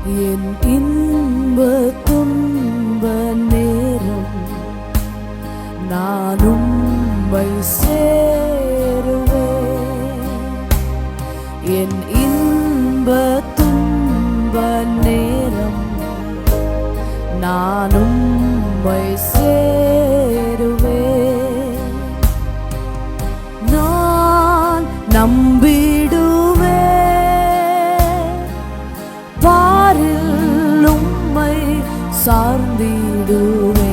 என் இன்ப துன்ப நேரம் நானும் சே சார்ந்திடுவே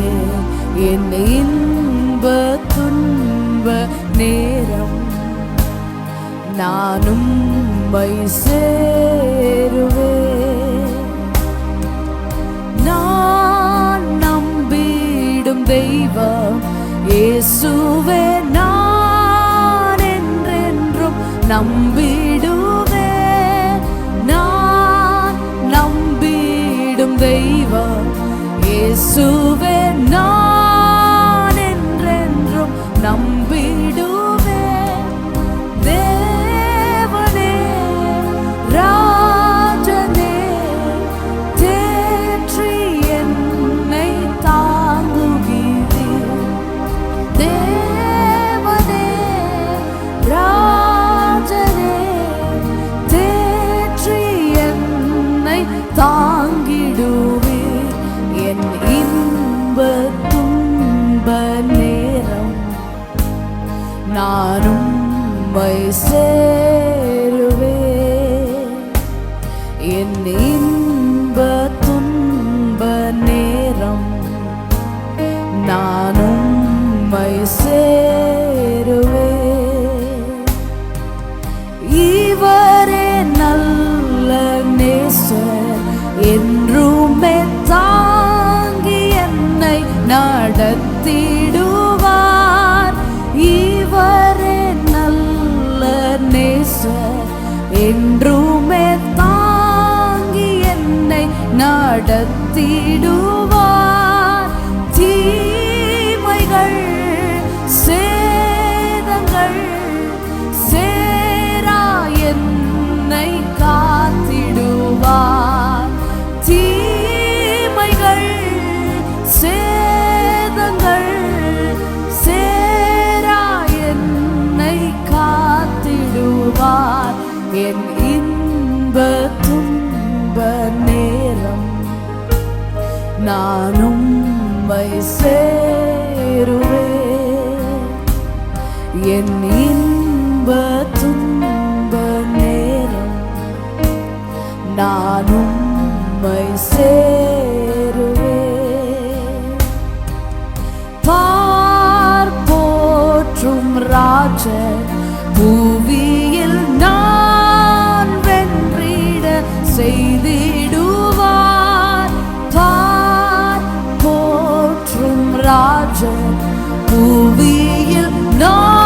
என் இன்ப துன்ப நேரம் நானும் மை சேருவே நான் நம்பிடும் தெய்வம் இயேசுவே நான் என்றென்றும் நம்பிடுவே நான் நம்பிடும் தெய்வம் இயேசுவே துன்ப நேரம் நானும் மை சேருவே என் இன்ப துன்ப நேரம் நானும் மை சேருவே இவரே நல்ல நேசர் என்றுமே தாங்கி என்னை நடத்திடுவார் இவரே நல்ல நேசர் என்றுமே தாங்கி என்னை நடத்திடுவார். தீ என் இன்ப துன்ப நேரம். நானும் மை சேருவே என் இன்ப துன்ப நேரம். நானும் மை சேருவே பார் போற்றும் பூவி ராஜன் பூவியில் நான்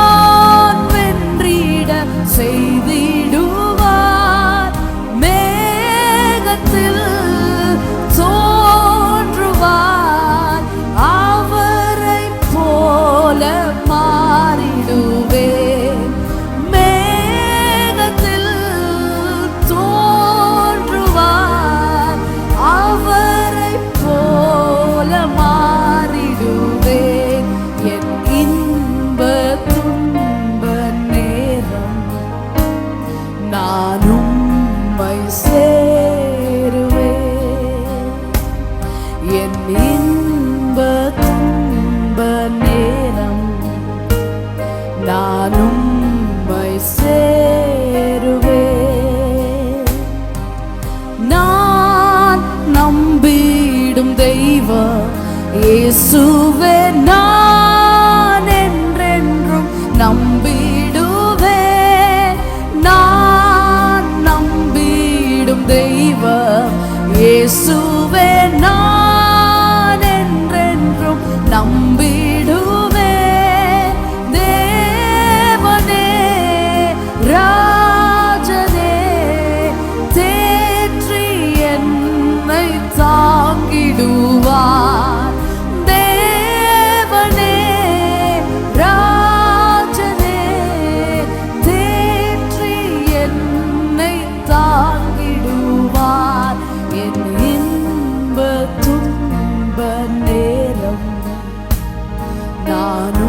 என் இன்ப துன்ப நேரம் நானும் மை சேருவே நான் நம்பிடும் தெய்வ இயேசுவே நான் என்றென்றும் நம்பிடுவே. நான் நம்பிடும் தெய்வ இயேசு on